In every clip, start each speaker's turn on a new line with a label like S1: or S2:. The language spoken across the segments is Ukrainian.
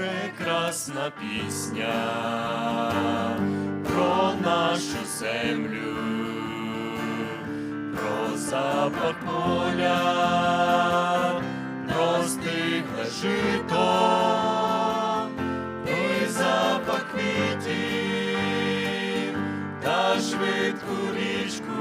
S1: прекрасна пісня про нашу землю, про запах поля, про стигле жито, той запах квітів та швидку річку,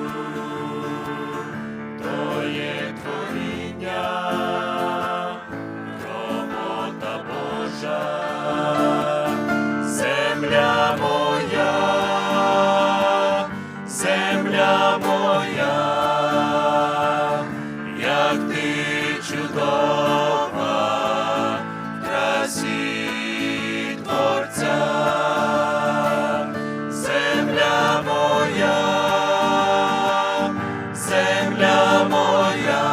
S1: чудова красі творця, земля моя, земля моя,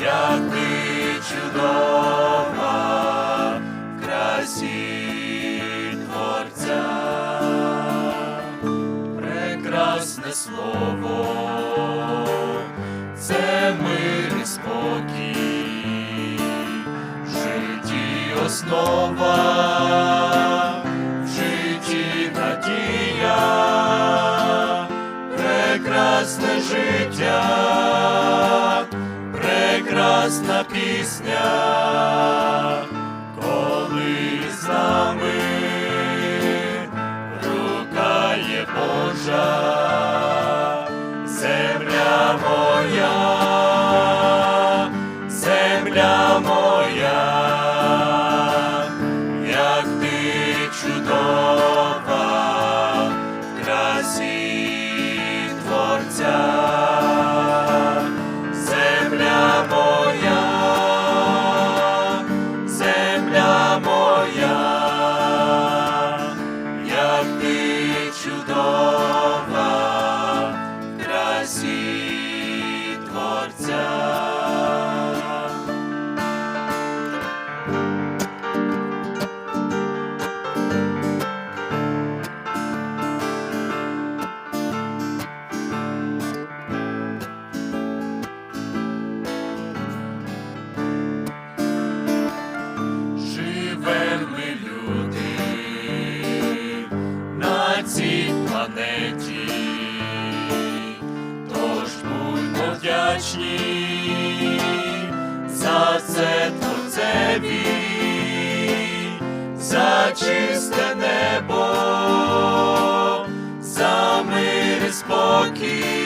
S1: як ти чудова красі творця, прекрасне слово, основа, в житті надія, прекрасне життя, прекрасна пісня, як вдячні за це творцеві, за чисте небо, за мир і спокій,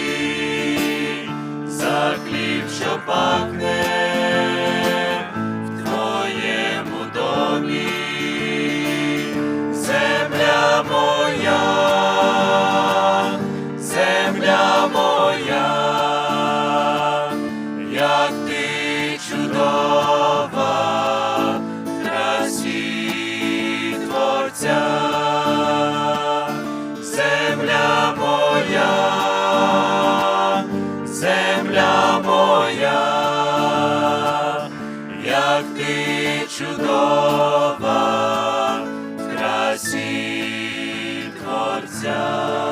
S1: як ти чудова красі творця, земля моя, земля моя, як ти чудова красі творця.